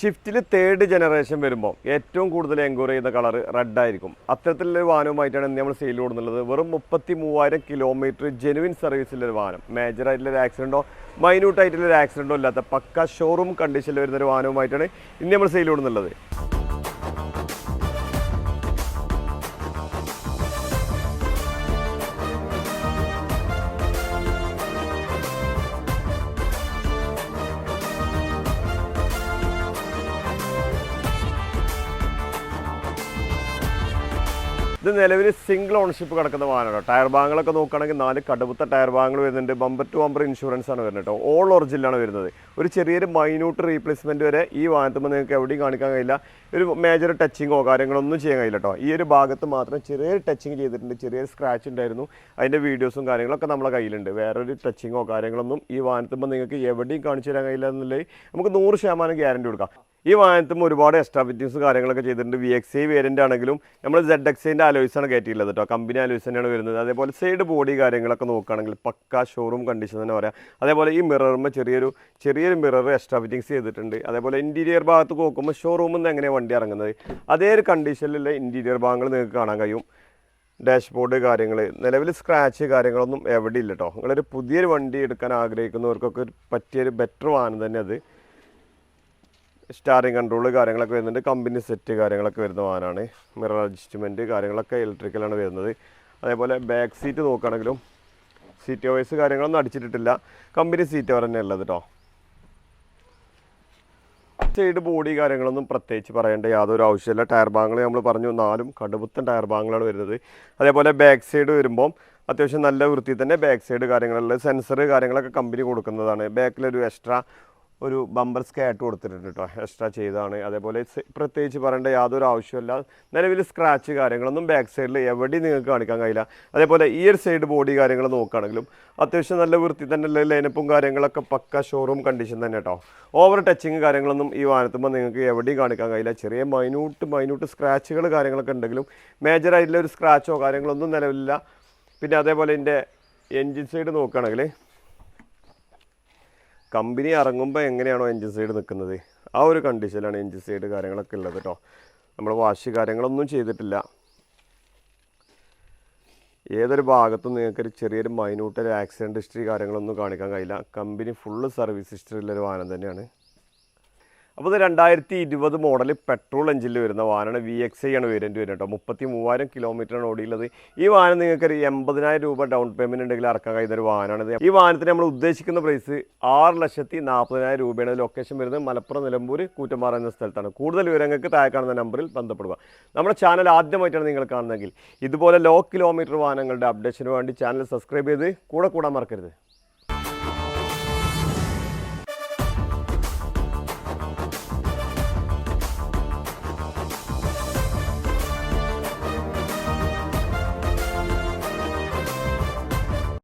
ഷിഫ്റ്റിൽ third generation വരുമ്പോൾ ഏറ്റവും കൂടുതൽ എൻക്വയറി ചെയ്യുന്ന കളർ റെഡ് ആയിരിക്കും. അത്തരത്തിലുള്ള വാഹനവുമായിട്ടാണ് ഇന്ന് നമ്മൾ സെയിൽ കൊടുക്കുന്നത്. വെറും മുപ്പത്തി മൂവായിരം കിലോമീറ്റർ ജെനുവിൻ സർവീസിലൊരു വാഹനം. മേജർ ആയിട്ടുള്ള ഒരു ആക്സിഡന്റോ മൈന്യൂട്ട് ആയിട്ടുള്ള ഒരു ആക്സിഡന്റോ ഇല്ലാത്ത പക്ക ഷോറൂം കണ്ടീഷനിൽ വരുന്ന ഒരു വാഹനവുമായിട്ടാണ് ഇന്ന് നമ്മൾ സെയിൽ കൊടുക്കുന്നുള്ളത് ഇത് നിലവിൽ സിംഗിൾ ഓണർഷിപ്പ് കിടക്കുന്ന വാഹനമാണ് ടയർ ഭാഗങ്ങളൊക്കെ നോക്കുകയാണെങ്കിൽ നാല് കടുപ്പത്തെ ടയർ ഭാഗങ്ങൾ വരുന്നുണ്ട്. ബമ്പർ ടു ബമ്പർ ഇൻഷുറൻസ് ആണ് വരുന്നത് കേട്ടോ. ഓൾ ഒറിജിനലാണ് വരുന്നത്. ഒരു ചെറിയൊരു മൈന്യൂട്ട് റീപ്ലേസ്മെന്റ് വരെ ഈ വാഹനത്തുമ്പോൾ നിങ്ങൾക്ക് എവിടെയും കാണിക്കാൻ കഴിയില്ല. ഒരു മേജർ ടച്ചിങ്ങോ കാര്യങ്ങളൊന്നും ചെയ്യാൻ കഴിയില്ല കേട്ടോ. ഈ ഒരു ഭാഗത്ത് മാത്രം ചെറിയൊരു ടച്ചിങ് ചെയ്തിട്ടുണ്ട്. ചെറിയൊരു സ്ക്രാച്ച് ഉണ്ടായിരുന്നു. അതിന്റെ വീഡിയോസും കാര്യങ്ങളൊക്കെ നമ്മളെ കയ്യിലുണ്ട്. വേറൊരു ടച്ചിങ്ങോ കാര്യങ്ങളൊന്നും ഈ വാഹനത്തുമ്പോൾ നിങ്ങൾക്ക് എവിടെയും കാണിച്ചു തരാൻ കഴിയില്ല എന്നുള്ളത് നമുക്ക് നൂറ് ശതമാനം ഗ്യാരണ്ടി കൊടുക്കാം. ഈ വാഹനത്തും ഒരുപാട് എക്സ്ട്രാ ഫിറ്റിങ്സ് കാര്യങ്ങളൊക്കെ ചെയ്തിട്ടുണ്ട്. വി എക്സ് ഐ വേരിയന്റ് ആണെങ്കിലും നമ്മൾ സെഡ് എക്സിന്റെ അലോയ്സ് ആണ് കയറ്റിയിട്ടുള്ളത് കേട്ടോ കമ്പനി അലോയ്സ് തന്നെയാണ് വരുന്നത്. അതേപോലെ സൈഡ് ബോഡി കാര്യങ്ങളൊക്കെ നോക്കുകയാണെങ്കിൽ പക്ക ഷോറൂം കണ്ടീഷൻ തന്നെ പറയാം. അതേപോലെ ഈ മിററുമ്പോൾ ചെറിയൊരു ചെറിയൊരു മിറർ എക്സ്ട്രാ ഫിറ്റിങ്സ് ചെയ്തിട്ടുണ്ട്. അതേപോലെ ഇന്റീരിയർ ഭാഗത്ത് നോക്കുമ്പോൾ ഷോറൂമിൽ നിന്ന് എങ്ങനെയാണ് വണ്ടി ഇറങ്ങുന്നത്? അതേ ഒരു കണ്ടീഷനിലുള്ള ഇന്റീരിയർ ഭാഗങ്ങൾ നിങ്ങൾക്ക് കാണാൻ കഴിയും. ഡാഷ്ബോർഡ് കാര്യങ്ങൾ നിലവിൽ സ്ക്രാച്ച് കാര്യങ്ങളൊന്നും എവിടെ ഇല്ല കേട്ടോ നിങ്ങളൊരു പുതിയൊരു വണ്ടി എടുക്കാൻ ആഗ്രഹിക്കുന്നവർക്കൊക്കെ പറ്റിയൊരു ബെറ്റർ വാഹനം തന്നെ അത്. സ്റ്റാറിങ് കൺട്രോൾ കാര്യങ്ങളൊക്കെ വരുന്നുണ്ട്. കമ്പനി സെറ്റ് കാര്യങ്ങളൊക്കെ വരുന്ന വാഹനമാണ്. മിറർ അഡ്ജസ്റ്റ്മെന്റ് കാര്യങ്ങളൊക്കെ ഇലക്ട്രിക്കലാണ് വരുന്നത്. അതേപോലെ ബാക്ക് സീറ്റ് നോക്കുകയാണെങ്കിലും സീറ്റ് വൈസ് കാര്യങ്ങളൊന്നും അടിച്ചിട്ടിട്ടില്ല. കമ്പനി സീറ്റ് അവർ തന്നെ കേട്ടോ സൈഡ് ബോഡി കാര്യങ്ങളൊന്നും പ്രത്യേകിച്ച് പറയേണ്ട യാതൊരു ആവശ്യമില്ല. ടയർ ഭാഗങ്ങൾ നമ്മൾ പറഞ്ഞു നാലും കടുപുത്തൻ ടയർ ഭാഗങ്ങളാണ് വരുന്നത്. അതേപോലെ ബാക്ക് സൈഡ് വരുമ്പം അത്യാവശ്യം നല്ല വൃത്തി തന്നെ ബാക്ക് സൈഡ് കാര്യങ്ങളുള്ള സെൻസർ കാര്യങ്ങളൊക്കെ കമ്പനി കൊടുക്കുന്നതാണ്. ബാക്കിലൊരു എക്സ്ട്രാ ഒരു ബമ്പർ സ്കാറ്റ് കൊടുത്തിട്ടുണ്ട് കേട്ടോ. എക്സ്ട്രാ ചെയ്താണ്. അതേപോലെ പ്രത്യേകിച്ച് പറയേണ്ട യാതൊരു ആവശ്യമില്ല നിലവിൽ സ്ക്രാച്ച് കാര്യങ്ങളൊന്നും ബാക്ക് സൈഡിൽ എവിടെയും നിങ്ങൾക്ക് കാണിക്കാൻ കഴിയില്ല. അതേപോലെ ഈ ഒരു സൈഡ് ബോഡി കാര്യങ്ങൾ നോക്കുകയാണെങ്കിലും അത്യാവശ്യം നല്ല വൃത്തി തന്നെ ലൈനപ്പും കാര്യങ്ങളൊക്കെ പക്ക ഷോറൂം കണ്ടീഷൻ തന്നെ കേട്ടോ. ഓവർ ടച്ചിങ് കാര്യങ്ങളൊന്നും ഈ വാനത്തുമ്പോൾ നിങ്ങൾക്ക് എവിടെയും കാണിക്കാൻ കഴിയില്ല. ചെറിയ മൈന്യൂട്ട് മൈന്യൂട്ട് സ്ക്രാച്ചുകൾ കാര്യങ്ങളൊക്കെ ഉണ്ടെങ്കിലും മേജർ ആയിട്ടുള്ള ഒരു സ്ക്രാച്ചോ കാര്യങ്ങളൊന്നും നിലവിലില്ല. പിന്നെ അതേപോലെ എന്റെ എൻജിൻ സൈഡ് നോക്കുകയാണെങ്കിൽ കമ്പനി ഇറങ്ങുമ്പോൾ എങ്ങനെയാണോ എൻജിൻ സൈഡ് നിൽക്കുന്നത് ആ ഒരു കണ്ടീഷനിലാണ് എൻജിൻ സൈഡ് കാര്യങ്ങളൊക്കെ ഉള്ളത് കേട്ടോ നമ്മൾ വാഷ് കാര്യങ്ങളൊന്നും ചെയ്തിട്ടില്ല. ഏതൊരു ഭാഗത്തും നിങ്ങൾക്കൊരു ചെറിയൊരു മൈന്യൂട്ട് ഒരു ആക്സിഡന്റ് ഹിസ്റ്ററി കാര്യങ്ങളൊന്നും കാണിക്കാൻ കഴിയില്ല. കമ്പനി ഫുള്ള് സർവീസ് ഹിസ്റ്ററി ഉള്ളൊരു വാഹനം തന്നെയാണ്. അപ്പോൾ ഇത് രണ്ടായിരത്തി ഇരുപത് മോഡൽ പെട്രോൾ എഞ്ചിനിൽ വരുന്ന വാഹനമാണ് വി എക്സ് ഐ ആണ് വേരിയന്റ് വരുന്നത് കേട്ടോ. മുപ്പത്തി മൂവായിരം കിലോമീറ്ററാണ് ഓടിയുള്ളത്. ഈ വാഹനം നിങ്ങൾക്ക് ഒരു എൺപതിനായിരം രൂപ ഡൗൺ പേയ്മെന്റ് ഉണ്ടെങ്കിൽ ഇറക്കാൻ കഴിയുന്ന ഒരു വാഹനമാണ് ഈ വാഹനത്തിന് നമ്മൾ ഉദ്ദേശിക്കുന്ന പ്രൈസ് ആറ് ലക്ഷത്തി നാൽപ്പതിനായിരം രൂപയാണ് ലൊക്കേഷൻ വരുന്നത്. മലപ്പുറം നിലമ്പൂർ കൂറ്റമ്പാറ എന്ന സ്ഥലത്താണ്. കൂടുതൽ വിവരങ്ങൾക്ക് താഴെ കാണുന്ന നമ്പറിൽ ബന്ധപ്പെടുക. നമ്മുടെ ചാനൽ ആദ്യമായിട്ടാണ് നിങ്ങൾ കാണുന്നതെങ്കിൽ ഇതുപോലെ ലോ കിലോമീറ്റർ വാഹനങ്ങളുടെ അപ്ഡേഷന് വേണ്ടി ചാനൽ സബ്സ്ക്രൈബ് ചെയ്ത് കൂടെ കൂടാൻ മറക്കരുത്.